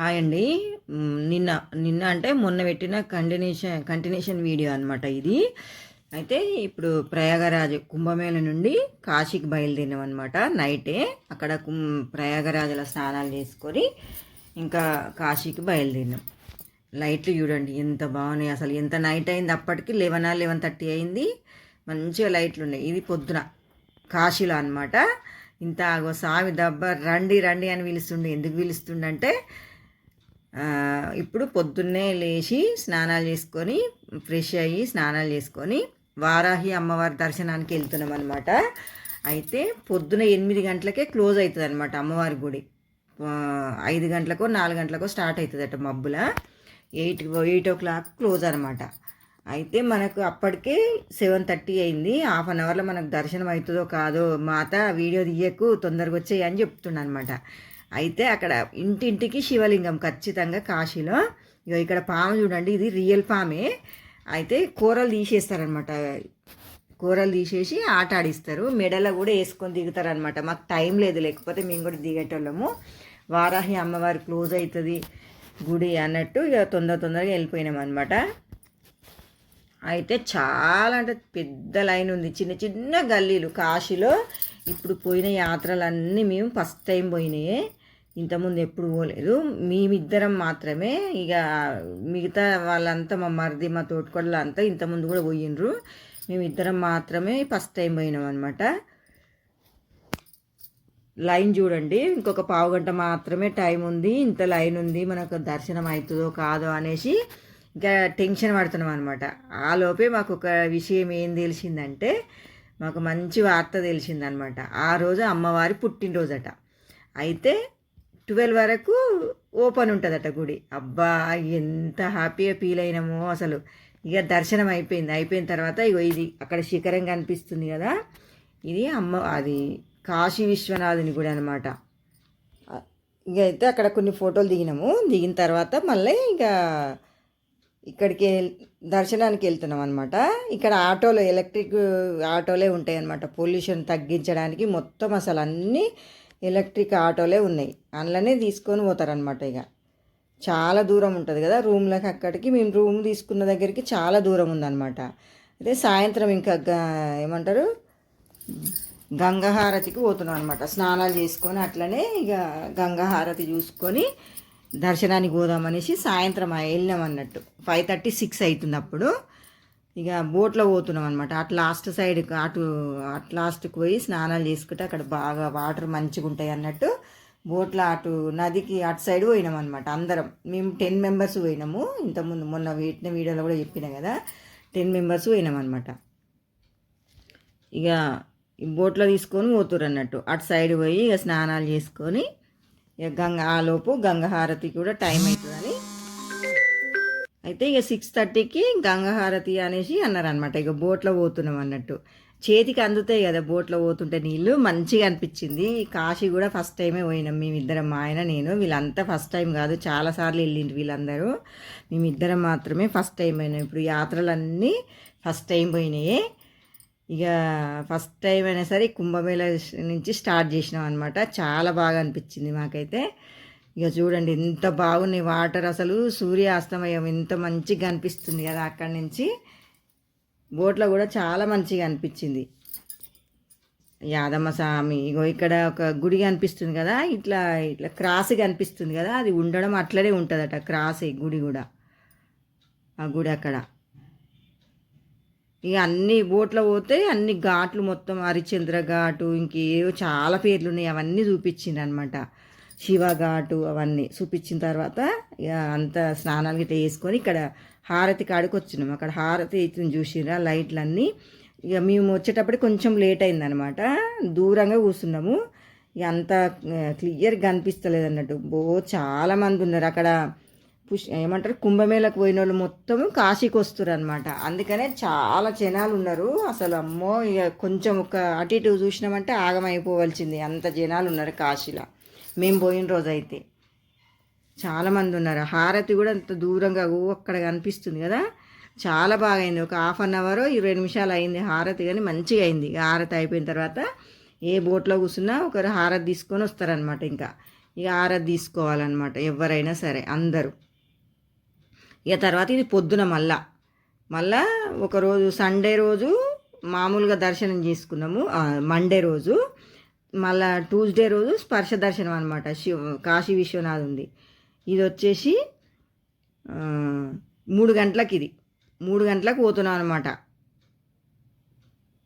Hi అండి. నిన్న నిన్న అంటే మొన్న పెట్టిన కంటిన్యూషన్ కంటిన్యూషన్ వీడియో అనమాట ఇది. అయితే ఇప్పుడు ప్రయాగరాజ్ కుంభమేళ నుండి కాశీకి బయలుదేరినాం అనమాట నైటే. అక్కడ కుం ప్రయాగరాజుల స్నానాలు చేసుకొని ఇంకా కాశీకి బయలుదేరినాం. లైట్లు చూడండి ఎంత బాగున్నాయి. అసలు ఎంత నైట్ అయింది అప్పటికి? లెవెన్ లెవెన్ థర్టీ అయింది. మంచిగా లైట్లు ఉన్నాయి. ఇది పొద్దున కాశీలో అనమాట ఇంత ఆగో సామి దెబ్బ రండి రండి అని పిలుస్తుండే. ఎందుకు పిలుస్తుండంటే ఇప్పుడు పొద్దున్నే లేచి స్నానాలు చేసుకొని ఫ్రెష్ అయ్యి స్నానాలు చేసుకొని వారాహి అమ్మవారి దర్శనానికి వెళ్తున్నాం అనమాట అయితే పొద్దున ఎనిమిది గంటలకే క్లోజ్ అవుతుంది అనమాట అమ్మవారి గుడి. ఐదు గంటలకో నాలుగు గంటలకో స్టార్ట్ అవుతుందట మబ్బుల. Eight eight o'clock close అనమాట అయితే మనకు అప్పటికే సెవెన్ థర్టీ అయింది. హాఫ్ అన్ అవర్లో మనకు దర్శనం అవుతుందో కాదో మాత వీడియో తీయకు తొందరగా వచ్చాయి అని చెప్తుండ అనమాట అయితే అక్కడ ఇంటింటికి శివలింగం ఖచ్చితంగా కాశీలో. ఇగో ఇక్కడ పాము చూడండి ఇది రియల్ పామే. అయితే కూరలు తీసేస్తారనమాట కూరలు తీసేసి ఆట ఆడిస్తారు. మెడలో కూడా వేసుకొని దిగుతారనమాట మాకు టైం లేదు లేకపోతే మేము కూడా దిగేటోళ్ళము. వారాహి అమ్మవారి క్లోజ్ అవుతుంది గుడి అన్నట్టు ఇక తొందర తొందరగా వెళ్ళిపోయినాం అనమాట అయితే చాలా అంటే పెద్ద లైన్ ఉంది. చిన్న చిన్న గల్లీలు. కాశీలో ఇప్పుడు పోయిన యాత్రలన్నీ మేము ఫస్ట్ టైం పోయినాయి. ఇంతకుముందు ఎప్పుడు పోలేదు. మేమిద్దరం మాత్రమే ఇక మిగతా వాళ్ళంతా మా మరిది మా తోటికోడలు అంతా ఇంతకుముందు కూడా పోయినరు మేమిద్దరం మాత్రమే ఫస్ట్ టైం పోయినాం అనమాట లైన్ చూడండి. ఇంకొక పావు గంట మాత్రమే టైం ఉంది. ఇంత లైన్ ఉంది. మనకు దర్శనం అవుతుందో కాదో అనేసి ఇంకా టెన్షన్ పడుతున్నాం అనమాట ఆ లోపే మాకు ఒక విషయం ఏం తెలిసిందంటే మాకు మంచి వార్త తెలిసిందనమాట ఆ రోజు అమ్మవారి పుట్టినరోజట. అయితే ట్వెల్వ్ వరకు ఓపెన్ ఉంటుందట గుడి. అబ్బా ఎంత హ్యాపీగా ఫీల్ అయినామో అసలు. ఇక దర్శనం అయిపోయింది. అయిపోయిన తర్వాత ఇగో ఇది అక్కడ శిఖరం కనిపిస్తుంది కదా. ఇది అమ్మ అది కాశీ విశ్వనాథుని గుడి అనమాట ఇక అయితే అక్కడ కొన్ని ఫోటోలు దిగినాము. దిగిన తర్వాత మళ్ళీ ఇక ఇక్కడికి దర్శనానికి వెళ్తున్నాం అనమాట ఇక్కడ ఆటోలు ఎలక్ట్రిక్ ఆటోలే ఉంటాయి అనమాట పొల్యూషన్ తగ్గించడానికి మొత్తం అసలు అన్నీ ఎలక్ట్రిక్ ఆటోలే ఉన్నాయి. అందులోనే తీసుకొని పోతారనమాట ఇక. చాలా దూరం ఉంటుంది కదా రూమ్లకు అక్కడికి. మేము రూమ్ తీసుకున్న దగ్గరికి చాలా దూరం ఉందన్నమాట. అదే సాయంత్రం ఇంకా ఏమంటారు? గంగాహారతికి పోతున్నాం అనమాట స్నానాలు చేసుకొని అట్లనే ఇక గంగాహారతి చూసుకొని దర్శనానికి పోదామనేసి సాయంత్రం వెళ్ళినాం అన్నట్టు ఫైవ్ థర్టీ సిక్స్ అవుతుంది అప్పుడు ఇక బోట్లో పోతున్నాం అనమాట అటు లాస్ట్ సైడ్ అటు అటు లాస్ట్కి పోయి స్నానాలు చేసుకుంటే అక్కడ బాగా వాటర్ మంచిగా ఉంటాయి అన్నట్టు బోట్లో అటు నదికి అటు సైడ్ పోయినాం అనమాట అందరం. మేము టెన్ మెంబర్స్ పోయినాము. ఇంతకుముందు మొన్న పెట్టిన వీడియోలో కూడా చెప్పినా కదా టెన్ మెంబర్స్ పోయినాం అనమాట ఇక ఈ బోట్లో తీసుకొని పోతురు అన్నట్టు. అటు సైడ్ పోయి ఇక స్నానాలు చేసుకొని ఇక గంగ ఆలోపు గంగహారతి కూడా టైం అవుతుందని అయితే ఇక సిక్స్ థర్టీకి గంగహారతి అనేసి అన్నారు అనమాట ఇక బోట్లో పోతున్నాం అన్నట్టు. చేతికి అందుతాయి కదా బోట్లో పోతుంటే నీళ్ళు మంచిగా అనిపించింది. కాశీ కూడా ఫస్ట్ టైమే పోయినాం మేమిద్దరం మా ఆయన నేను. వీళ్ళంతా ఫస్ట్ టైం కాదు చాలాసార్లు వెళ్ళిండ్రు వీళ్ళందరూ. మేమిద్దరం మాత్రమే ఫస్ట్ టైం పోయినాం ఇప్పుడు యాత్రలన్నీ ఫస్ట్ టైం పోయినాయి. ఇక ఫస్ట్ టైం అయినా సరే కుంభమేళ నుంచి స్టార్ట్ చేసినాం అనమాట చాలా బాగా అనిపించింది మాకైతే. ఇక చూడండి ఎంత బాగున్నాయి వాటర్ అసలు సూర్యాస్తమయం ఎంత మంచిగా అనిపిస్తుంది కదా అక్కడి నుంచి. బోట్లో కూడా చాలా మంచిగా అనిపించింది. యాదమ్మ స్వామి ఇగో ఇక్కడ ఒక గుడి కనిపిస్తుంది కదా ఇట్లా ఇట్లా క్రాస్ కనిపిస్తుంది కదా అది ఉండడం అట్లనే ఉంటుందట క్రాస్ గుడి కూడా. ఆ గుడి అక్కడ. ఇక అన్ని బోట్లో పోతే అన్ని ఘాట్లు మొత్తం హరిచంద్ర ఘాటు ఇంకేవో చాలా పేర్లు ఉన్నాయి అవన్నీ చూపించింది అనమాట శివ ఘాటు అవన్నీ చూపించిన తర్వాత ఇక అంత స్నానాలు గిట్లా వేసుకొని ఇక్కడ హారతి కాడికి వచ్చినాం. అక్కడ హారతి అవుతుంది చూసిరా లైట్లన్నీ. ఇక మేము వచ్చేటప్పటికి కొంచెం లేట్ అయిందనమాట దూరంగా కూర్చున్నాము. ఇక అంత క్లియర్గా కనిపిస్తలేదు అన్నట్టు. బో చాలా మంది ఉన్నారు. అక్కడ పుష్ ఏమంటారు కుంభమేళకు పోయిన వాళ్ళు మొత్తం కాశీకి వస్తారు అనమాట అందుకనే చాలా జనాలు ఉన్నారు. అసలు అమ్మో ఇక కొంచెం ఒక అటు ఇటు చూసినామంటే ఆగమైపోవలసింది. అంత జనాలు ఉన్నారు కాశీలో. మేము పోయిన రోజు అయితే చాలామంది ఉన్నారు. హారతి కూడా అంత దూరంగా అక్కడ కనిపిస్తుంది కదా. చాలా బాగా అయింది ఒక హాఫ్ అన్ అవర్ ఇరవై నిమిషాలు అయింది హారతి కానీ మంచిగా అయింది. ఇక హారతి అయిపోయిన తర్వాత ఏ బోట్లో కూర్చున్నా ఒకరు హారతి తీసుకొని వస్తారనమాట ఇంకా. ఇక హారతి తీసుకోవాలన్నమాట ఎవరైనా సరే అందరూ. ఇక తర్వాత ఇది పొద్దున మళ్ళా. మళ్ళా ఒకరోజు సండే రోజు మామూలుగా దర్శనం చేసుకున్నాము. మండే రోజు మళ్ళా ట్యూస్డే రోజు స్పర్శ దర్శనం అనమాట శివ కాశీ విశ్వనాథ్ ఉంది. ఇది వచ్చేసి మూడు గంటలకు ఇది. మూడు గంటలకు పోతున్నాం అనమాట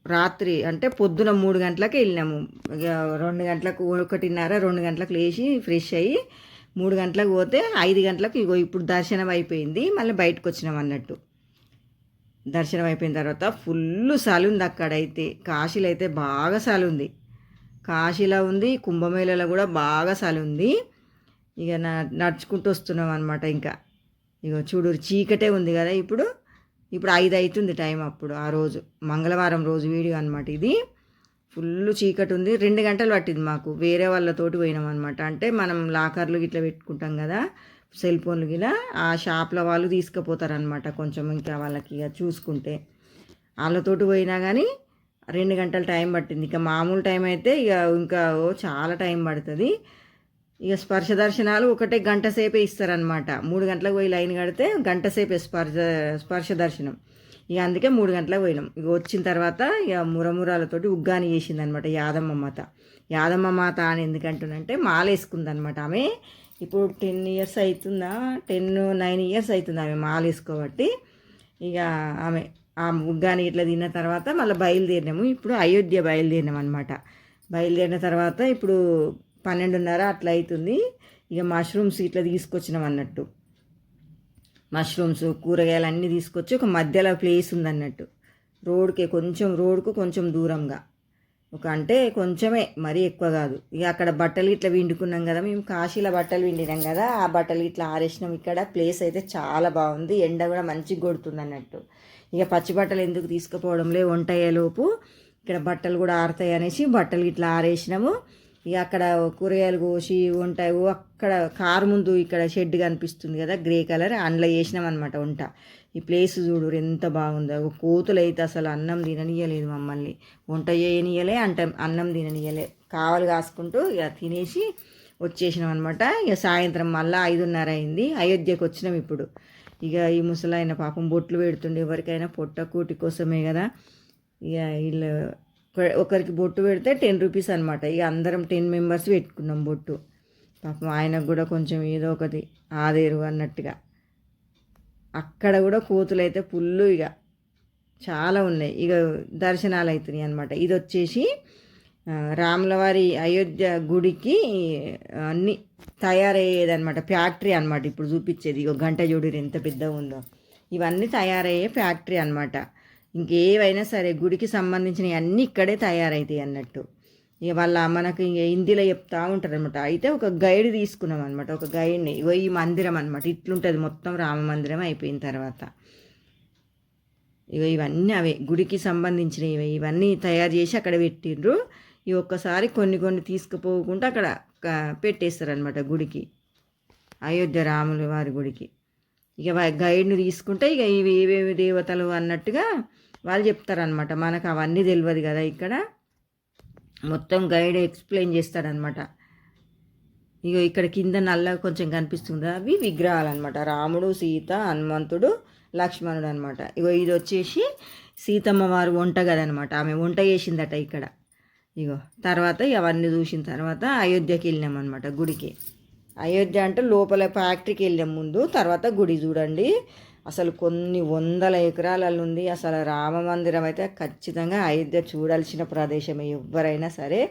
రాత్రి అంటే పొద్దున మూడు గంటలకు వెళ్ళినాము. ఇక రెండు గంటలకు ఒకటిన్నర రెండు గంటలకు లేచి ఫ్రెష్ అయ్యి మూడు గంటలకు పోతే ఐదు గంటలకు ఇగో ఇప్పుడు దర్శనం అయిపోయింది. మళ్ళీ బయటకు వచ్చినాం అన్నట్టు. దర్శనం అయిపోయిన తర్వాత ఫుల్ సలుంది ఉంది అక్కడైతే. కాశీలో అయితే బాగా సలుంది ఉంది. కాశీలో ఉంది కుంభమేళలో కూడా బాగా చలి ఉంది. ఇక నా నడుచుకుంటూ వస్తున్నాం అనమాట ఇంకా. ఇక చూడు చీకటే ఉంది కదా ఇప్పుడు. ఇప్పుడు ఐదు అవుతుంది టైం అప్పుడు ఆ రోజు. మంగళవారం రోజు వీడియో అనమాట ఇది. ఫుల్ చీకటి ఉంది. రెండు గంటలు పట్టింది మాకు. వేరే వాళ్ళతోటి పోయినాం అనమాట అంటే మనం లాకర్లు ఇట్లా పెట్టుకుంటాం కదా సెల్ ఫోన్లు గిలా ఆ షాప్లో వాళ్ళు తీసుకుపోతారనమాట కొంచెం ఇంకా వాళ్ళకి ఇక చూసుకుంటే. వాళ్ళతోటి పోయినా కానీ రెండు గంటల టైం పట్టింది. ఇక మామూలు టైం అయితే ఇక ఇంకా చాలా టైం పడుతుంది. ఇక స్పర్శ దర్శనాలు ఒకటే గంట సేపే ఇస్తారనమాట మూడు గంటలకు పోయి లైన్ కడితే గంట సేపే స్పర్శ స్పర్శ దర్శనం. ఇక అందుకే మూడు గంటలకు పోయినాం. ఇక వచ్చిన తర్వాత ఇక మురమురాలతోటి ఉగ్గాని చేసిందనమాట యాదమ్మ మాత. యాదమ్మ మాత అని ఎందుకంటున్నంటే మాల వేసుకుందనమాట ఆమె. ఇప్పుడు టెన్ ఇయర్స్ అవుతుందా టెన్ నైన్ ఇయర్స్ అవుతుంది ఆమె మాల వేసుకోబట్టి ఇక ఆమె ఆ ముగ్గాని ఇట్లా తిన్న తర్వాత మళ్ళీ బయలుదేరినాము. ఇప్పుడు అయోధ్య బయలుదేరినాం అనమాట బయలుదేరిన తర్వాత ఇప్పుడు పన్నెండున్నర అట్లా అవుతుంది ఇక మష్రూమ్స్ ఇట్లా తీసుకొచ్చినాం అన్నట్టు. మష్రూమ్స్ కూరగాయలు అన్నీ తీసుకొచ్చి ఒక మధ్యలో ప్లేస్ ఉంది అన్నట్టు రోడ్కి కొంచెం రోడ్కు కొంచెం దూరంగా. ఒక అంటే కొంచెమే మరీ ఎక్కువ కాదు. ఇక అక్కడ బట్టలు ఇట్లా విండుకున్నాం కదా మేము. కాశీలో బట్టలు విండినాం కదా ఆ బట్టలు ఇట్లా ఆరేసినాం. ఇక్కడ ప్లేస్ అయితే చాలా బాగుంది. ఎండ కూడా మంచిగా కొడుతుంది అన్నట్టు. ఇక పచ్చి బట్టలు ఎందుకు తీసుకుపోవడంలే వంట అయ్యేలోపు ఇక్కడ బట్టలు కూడా ఆరుతాయి అనేసి బట్టలు ఇట్లా ఆరేసినాము. ఇక అక్కడ కూరగాయలు కోసి ఉంటాయి. అక్కడ కారు ముందు ఇక్కడ షెడ్ కనిపిస్తుంది కదా గ్రే కలర్. అందులో వేసినాం అనమాట వంట. ఈ ప్లేస్ చూడు ఎంత బాగుందో. కోతులు అయితే అసలు అన్నం తిననీయలేదు మమ్మల్ని. వంట చేయనీయలే అంట అన్నం తిననీయలే. కావాలి కాసుకుంటూ ఇక తినేసి వచ్చేసినాం అనమాట ఇక సాయంత్రం మళ్ళీ ఐదున్నర అయింది. అయోధ్యకు వచ్చినాం ఇప్పుడు. ఇక ఈ ముసలాయన పాపం బొట్లు పెడుతుండే ఎవరికైనా పొట్ట కూటి కోసమే కదా. ఇక వీళ్ళు ఒక- ఒకరికి బొట్టు పెడితే టెన్ రూపీస్ అనమాట ఇక అందరం టెన్ మెంబర్స్ పెట్టుకున్నాం బొట్టు. పాపం ఆయనకు కూడా కొంచెం ఏదో ఒకటి ఆదేరు అన్నట్టుగా. అక్కడ కూడా కోతులు అయితే పుల్లు ఇక చాలా ఉన్నాయి. ఇక దర్శనాలు అవుతున్నాయి అనమాట ఇది వచ్చేసి రాములవారి అయోధ్య గుడికి అన్నీ తయారయ్యేదన్నమాట. ఫ్యాక్టరీ అనమాట ఇప్పుడు చూపించేది. ఇక గంట జోడీరు ఎంత పెద్దగా ఉందో. ఇవన్నీ తయారయ్యే ఫ్యాక్టరీ అనమాట ఇంకేవైనా సరే గుడికి సంబంధించినవి అన్నీ ఇక్కడే తయారవుతాయి అన్నట్టు. ఇక వాళ్ళ మనకి ఇంక హిందీలో చెప్తా ఉంటారు అనమాట అయితే ఒక గైడ్ తీసుకున్నాం అనమాట ఒక గైడ్ని. ఇగో ఈ మందిరం అనమాట ఇట్లుంటుంది మొత్తం రామ మందిరం అయిపోయిన తర్వాత. ఇక ఇవన్నీ అవే. గుడికి సంబంధించినవి ఇవన్నీ తయారు చేసి అక్కడ పెట్టిండ్రు. ఈ ఒక్కసారి కొన్ని కొన్ని తీసుకుపోకుండా అక్కడ పెట్టేస్తారనమాట గుడికి. అయోధ్య రాముల వారి గుడికి. ఇక గైడ్ని తీసుకుంటే ఇక ఇవి ఏవేవి దేవతలు అన్నట్టుగా వాళ్ళు చెప్తారనమాట మనకు అవన్నీ తెలియదు కదా ఇక్కడ. మొత్తం గైడ్ ఎక్స్ప్లెయిన్ చేస్తాడనమాట ఇక ఇక్కడ కింద నల్ల కొంచెం కనిపిస్తుంది అవి విగ్రహాలు అనమాట రాముడు సీత హనుమంతుడు లక్ష్మణుడు అనమాట ఇగో ఇది వచ్చేసి సీతమ్మ వారు వంట కదనమాట ఆమె వంట చేసిందట ఇక్కడ. ఇగో తర్వాత ఇవన్నీ చూసిన తర్వాత అయోధ్యకి వెళ్ళినాం అనమాట గుడికి. అయోధ్య అంటే లోపల ఫ్యాక్టరీకి వెళ్ళే ముందు తర్వాత గుడి చూడండి. అసలు కొన్ని వందల ఎకరాలలో ఉంది. అసలు రామ మందిరం అయితే ఖచ్చితంగా అయోధ్య చూడాల్సిన ప్రదేశమే ఎవరైనా సరే.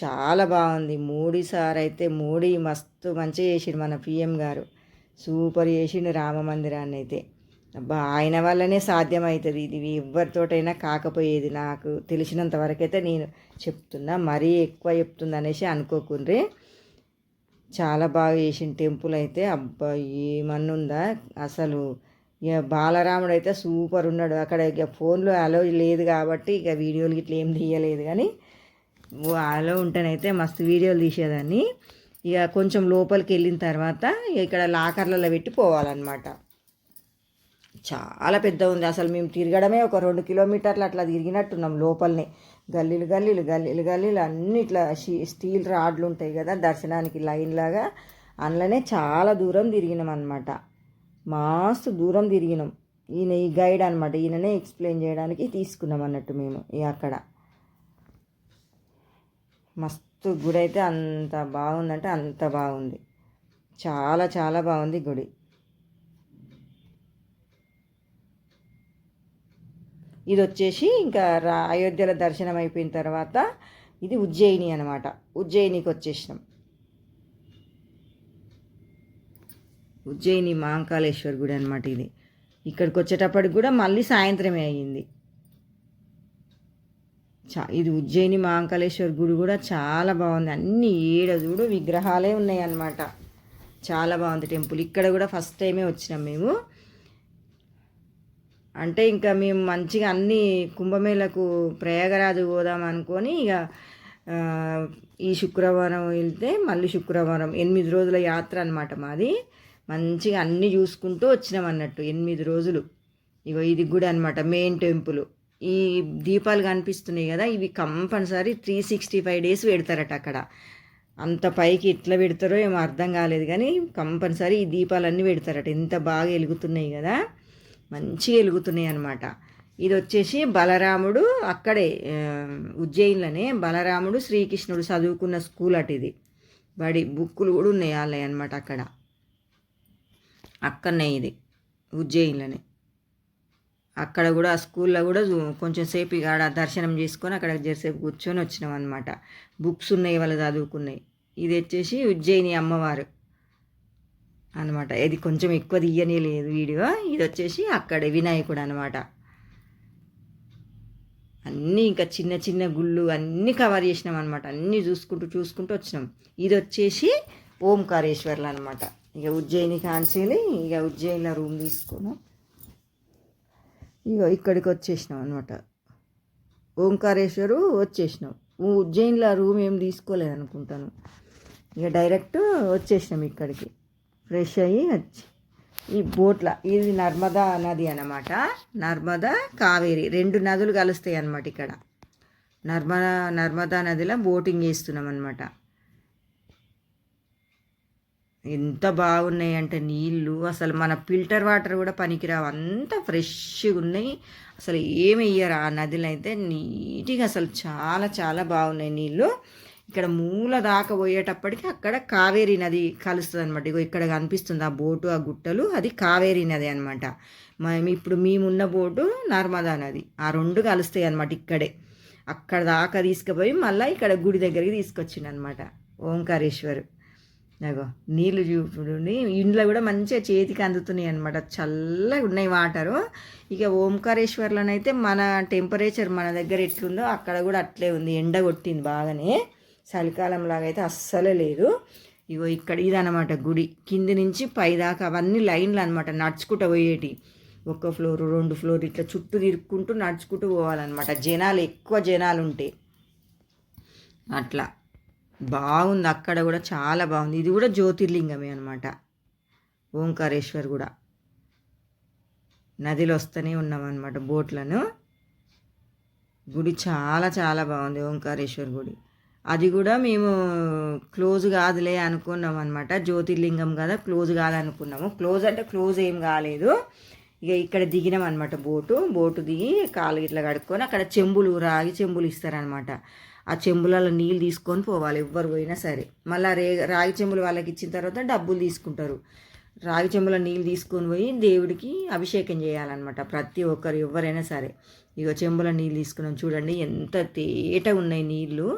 చాలా బాగుంది. మోడీ సార్ అయితే మోడీ మస్తు మంచిగా చేసిండు మన పిఎం గారు. సూపర్ చేసిండు రామ మందిరాన్ని అయితే. అబ్బా ఆయన వల్లనే సాధ్యమవుతుంది ఇది. ఎవరితోటైనా కాకపోయేది నాకు తెలిసినంత వరకైతే నేను చెప్తున్నా మరీ ఎక్కువ చెప్తుంది అనేసి అనుకోకుండ్రి. చాలా బాగా చేసిన టెంపుల్ అయితే. అబ్బా ఏమన్నుందా? అసలు ఇక బాలరాముడు అయితే సూపర్ ఉన్నాడు. అక్కడ ఇక ఫోన్లో అలో లేదు కాబట్టి ఇక వీడియోలు ఇట్లా ఏం తీయలేదు కానీ ఓ అలో ఉంటేనైతే మస్తు వీడియోలు తీసేదాన్ని. ఇక కొంచెం లోపలికి వెళ్ళిన తర్వాత ఇక ఇక్కడ లాకర్లలో పెట్టి పోవాలన్నమాట. చాలా పెద్ద ఉంది. అసలు మేము తిరగడమే ఒక రెండు కిలోమీటర్లు అట్లా తిరిగినట్టున్నాం లోపలనే. గల్లీలు గల్లీలు గల్లీలు గల్లీలు అన్ని ఇట్లా షీ- స్టీల్ రాడ్లు ఉంటాయి కదా దర్శనానికి లైన్ లాగా. అందులోనే చాలా దూరం తిరిగినాం అనమాట మస్తు దూరం తిరిగినాం. ఈయన ఈ గైడ్ అనమాట ఈయననే ఎక్స్ప్లెయిన్ చేయడానికి తీసుకున్నాం అన్నట్టు మేము ఈ అక్కడ. మస్తు గుడి అయితే అంత బాగుందంటే అంత బాగుంది. చాలా చాలా బాగుంది గుడి. ఇది వచ్చేసి ఇంకా రా అయోధ్యలో దర్శనం అయిపోయిన తర్వాత ఇది ఉజ్జయిని అనమాట ఉజ్జయినికి వచ్చేసినాం. ఉజ్జయిని మహాంకాళేశ్వర్ గుడి అనమాట ఇది. ఇక్కడికి వచ్చేటప్పటికి కూడా మళ్ళీ సాయంత్రమే అయ్యింది. చా ఇది ఉజ్జయిని మహాంకాళేశ్వర్ గుడి కూడా చాలా బాగుంది. అన్ని ఏడ చూడు విగ్రహాలే ఉన్నాయి అన్నమాట. చాలా బాగుంది టెంపుల్. ఇక్కడ కూడా ఫస్ట్ టైమే వచ్చినాం మేము. అంటే ఇంకా మేము మంచిగా అన్ని కుంభమేళకు ప్రయాగరాజు పోదాం అనుకొని ఇక ఈ శుక్రవారం వెళ్తే మళ్ళీ శుక్రవారం ఎనిమిది రోజుల యాత్ర అనమాట మాది. మంచిగా అన్నీ చూసుకుంటూ వచ్చినాం అన్నట్టు ఎనిమిది రోజులు. ఇగో ఇది గుడి అనమాట మెయిన్ టెంపుల్. ఈ దీపాలు కనిపిస్తున్నాయి కదా ఇవి compulsory three sixty five days పెడతారట అక్కడ. అంత పైకి ఎట్లా పెడతారో ఏమో అర్థం కాలేదు కానీ కంపల్సరీ ఈ దీపాలన్నీ పెడతారట. ఎంత బాగా వెలుగుతున్నాయి కదా. మంచిగా వెలుగుతున్నాయి అనమాట ఇది వచ్చేసి బలరాముడు అక్కడే ఉజ్జయిన్లోనే బలరాముడు శ్రీకృష్ణుడు చదువుకున్న స్కూల్ అటు ఇది. బడి బుక్కులు కూడా ఉన్నాయి వాళ్ళే అనమాట అక్కడ. అక్కడనే ఇది ఉజ్జయిన్లోనే. అక్కడ కూడా ఆ స్కూల్లో కూడా కొంచెం సేపు ఇక ఆడ దర్శనం చేసుకొని అక్కడ జరసేపు కూర్చొని వచ్చినాం అనమాట బుక్స్ ఉన్నాయి వాళ్ళు చదువుకున్నాయి. ఇది వచ్చేసి ఉజ్జయిని అమ్మవారు. అనమాట. ఇది కొంచెం ఎక్కువ తీయనే లేదు వీడియో. ఇది వచ్చేసి అక్కడ వినాయకుడు అనమాట. అన్నీ ఇంకా చిన్న చిన్న గుళ్ళు అన్నీ కవర్ చేసినాం అనమాట. అన్నీ చూసుకుంటూ చూసుకుంటూ వచ్చినాం. ఇది వచ్చేసి ఓంకారేశ్వర్లు అనమాట. ఇక ఉజ్జయిని కాన్సీలి ఇక ఉజ్జయినిలో రూమ్ తీసుకున్నాం. ఇక ఇక్కడికి వచ్చేసినాం అనమాట. ఓంకారేశ్వరు వచ్చేసినాం. ఉజ్జయిన్లో రూమ్ ఏం తీసుకోలేదు అనుకుంటాను. ఇక డైరెక్ట్ వచ్చేసినాం ఇక్కడికి. ఫ్రెష్ అయ్యి వచ్చి. ఈ బోట్ల ఇది నర్మదా నది అనమాట నర్మదా కావేరి రెండు నదులు కలుస్తాయి అన్నమాట ఇక్కడ. నర్మదా నర్మదా నదిలో బోటింగ్ చేస్తున్నాం అనమాట ఎంత బాగున్నాయి అంటే నీళ్ళు అసలు మన ఫిల్టర్ వాటర్ కూడా పనికిరావు. అంత ఫ్రెష్గా ఉన్నాయి. అసలు ఏమి వేయరు ఆ నదిలో అయితే నీట్గా అసలు చాలా చాలా బాగున్నాయి నీళ్ళు. ఇక్కడ మూల దాకా పోయేటప్పటికి అక్కడ కావేరి నది కలుస్తుంది అనమాట ఇగో ఇక్కడ కనిపిస్తుంది ఆ బోటు ఆ గుట్టలు. అది కావేరి నది అనమాట మేము ఇప్పుడు మేమున్న బోటు నర్మదా నది. ఆ రెండు కలుస్తాయి అనమాట ఇక్కడే. అక్కడ దాకా తీసుకుపోయి మళ్ళీ ఇక్కడ గుడి దగ్గరికి తీసుకొచ్చిండు అనమాట ఓంకారేశ్వర్. అగో నీళ్ళు చూపుని ఇండ్లో కూడా మంచిగా చేతికి అందుతున్నాయి అనమాట చల్లగా ఉన్నాయి వాటరు. ఇక ఓంకారేశ్వర్లోనైతే మన టెంపరేచర్ మన దగ్గర ఎట్లుందో అక్కడ కూడా అట్లే ఉంది. ఎండ కొట్టింది బాగానే. చలికాలం లాగా అయితే లేదు. ఇగో ఇక్కడ ఇదనమాట గుడి. కింది నుంచి పై దాకా అవన్నీ లైన్లు అనమాట నడుచుకుంటూ పోయేటి. ఒక్క ఫ్లోర్ రెండు ఫ్లోర్ ఇట్లా చుట్టూ తిరుక్కుంటూ నడుచుకుంటూ పోవాలన్నమాట. జనాలు ఎక్కువ జనాలు ఉంటాయి అట్లా. బాగుంది. అక్కడ కూడా చాలా బాగుంది. ఇది కూడా జ్యోతిర్లింగమే అనమాట ఓంకారేశ్వర్ కూడా. నదిలో వస్తూనే ఉన్నామన్నమాట బోట్లను. గుడి చాలా చాలా బాగుంది. ఓంకారేశ్వర్ గుడి. అది కూడా మేము క్లోజ్ కాదులే అనుకున్నాం అనమాట జ్యోతిర్లింగం కదా క్లోజ్ కాదనుకున్నాము. క్లోజ్ అంటే క్లోజ్ ఏం కాలేదు. ఇక ఇక్కడ దిగినాం అనమాట బోటు. బోటు దిగి కాలు ఇట్లా కడుక్కొని అక్కడ చెంబులు రాగి చెంబులు ఇస్తారనమాట ఆ చెంబులలో నీళ్ళు తీసుకొని పోవాలి ఎవ్వరు పోయినా సరే. మళ్ళీ రే రాగి చెంబులు వాళ్ళకి ఇచ్చిన తర్వాత డబ్బులు తీసుకుంటారు. రాగి చెంబుల నీళ్ళు తీసుకొని పోయి దేవుడికి అభిషేకం చేయాలన్నమాట ప్రతి ఒక్కరు ఎవరైనా సరే. ఇక చెంబుల నీళ్ళు తీసుకున్నాం. చూడండి ఎంత తేట ఉన్నాయి నీళ్ళు.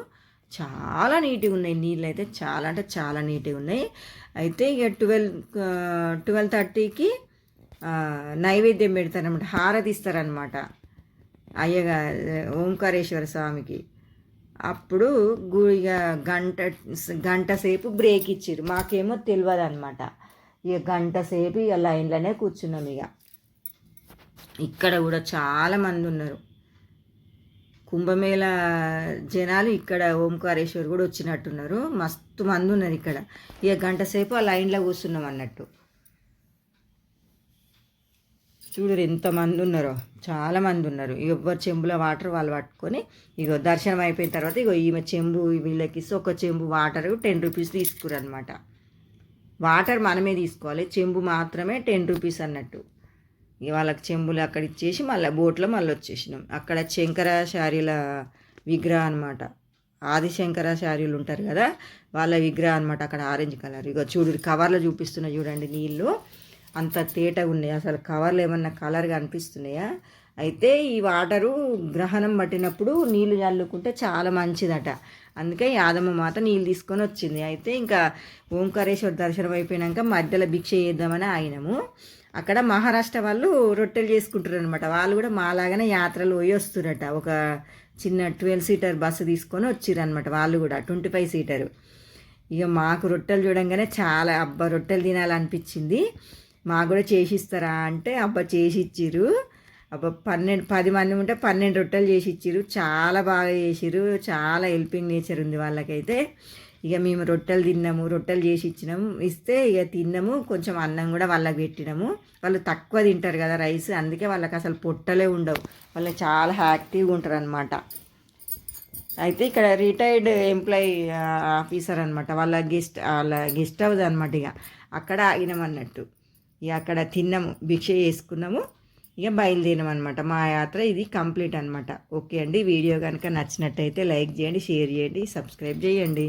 చాలా నీట్గా ఉన్నాయి. నీళ్ళు అయితే చాలా అంటే చాలా నీట్గా ఉన్నాయి. అయితే ఇక ట్వెల్వ్ ట్వెల్వ్ థర్టీకి నైవేద్యం పెడతారనమాట హారతి ఇస్తారనమాట అయ్యగా ఓంకారేశ్వర స్వామికి. అప్పుడు గు ఇక గంట గంట సేపు బ్రేక్ ఇచ్చారు మాకేమో తెలియదు అనమాట ఇక గంట సేపు ఇక లైన్లోనే కూర్చున్నాం ఇక. ఇక్కడ కూడా చాలా మంది ఉన్నారు. కుంభమేళ జనాలు ఇక్కడ ఓంకారేశ్వర్ కూడా వచ్చినట్టున్నారు. మస్తు మంది ఉన్నారు ఇక్కడ. ఇక గంట సేపు ఆ లైన్లో కూర్చున్నాం అన్నట్టు. చూడరు ఎంతమంది ఉన్నారో. చాలా మంది ఉన్నారు. ఎవ్వరు చెంబులో వాటర్ వాళ్ళు పట్టుకొని ఇగో దర్శనం అయిపోయిన తర్వాత ఇగో ఈమె చెంబు వీళ్ళకి ఒక చెంబు వాటర్ టెన్ రూపీస్ తీసుకురనమాట వాటర్ మనమే తీసుకోవాలి. చెంబు మాత్రమే టెన్ రూపీస్ అన్నట్టు. వాళ్ళకి చెంబులు అక్కడ ఇచ్చేసి మళ్ళీ బోట్లో మళ్ళీ వచ్చేసినాం. అక్కడ శంకరాచార్యుల విగ్రహం అనమాట ఆదిశంకరాచార్యులు ఉంటారు కదా వాళ్ళ విగ్రహం అనమాట అక్కడ ఆరెంజ్ కలర్. ఇక చూడు కవర్లో చూపిస్తున్నా చూడండి నీళ్ళు. అంత తేటగా ఉన్నాయి. అసలు కవర్లు ఏమన్నా కలర్గా అనిపిస్తున్నాయా అయితే ఈ వాటరు గ్రహణం పట్టినప్పుడు నీళ్ళు చల్లుకుంటే చాలా మంచిదట. అందుకే యాదమ్మ మాత నీళ్ళు తీసుకొని వచ్చింది. అయితే ఇంకా ఓంకారేశ్వర దర్శనం అయిపోయినాక మధ్యలో భిక్ష చేద్దామని ఆయనము అక్కడ మహారాష్ట్ర వాళ్ళు రొట్టెలు చేసుకుంటారు అనమాట వాళ్ళు కూడా మాలాగానే యాత్రలు పోయి వస్తురట ఒక చిన్న ట్వెల్వ్ సీటర్ బస్సు తీసుకొని వచ్చిర్రు అనమాట వాళ్ళు కూడా ట్వంటీ ఫైవ్ సీటరు. ఇక మాకు రొట్టెలు చూడంగానే చాలా అబ్బా రొట్టెలు తినాలనిపించింది. మాకు కూడా చేసిస్తారా అంటే అబ్బా చేసి ఇచ్చిర్రు అబ్బా పన్నెండు పది మంది ఉంటే పన్నెండు రొట్టెలు చేసి ఇచ్చిర్రు చాలా బాగా చేసిరు చాలా హెల్పింగ్ నేచర్ ఉంది వాళ్ళకైతే. ఇక మేము రొట్టెలు తిన్నాము రొట్టెలు చేసి ఇచ్చినాము. ఇస్తే ఇక తిన్నాము కొంచెం అన్నం కూడా వాళ్ళకి పెట్టినాము. వాళ్ళు తక్కువ తింటారు కదా రైస్ అందుకే వాళ్ళకి అసలు పొట్టలే ఉండవు. వాళ్ళు చాలా యాక్టివ్గా ఉంటారు అనమాట అయితే ఇక్కడ రిటైర్డ్ ఎంప్లాయీ ఆఫీసర్ అనమాట వాళ్ళ గెస్ట్ వాళ్ళ గెస్ట్ హౌస్ అనమాట ఇక. అక్కడ ఆగినామన్నట్టు. ఇక అక్కడ తిన్నాము భిక్ష చేసుకున్నాము. ఇక బయలుదేరాం అనమాట మా యాత్ర ఇది కంప్లీట్ అనమాట ఓకే అండి. వీడియో కనుక నచ్చినట్టయితే లైక్ చేయండి షేర్ చేయండి సబ్స్క్రైబ్ చేయండి.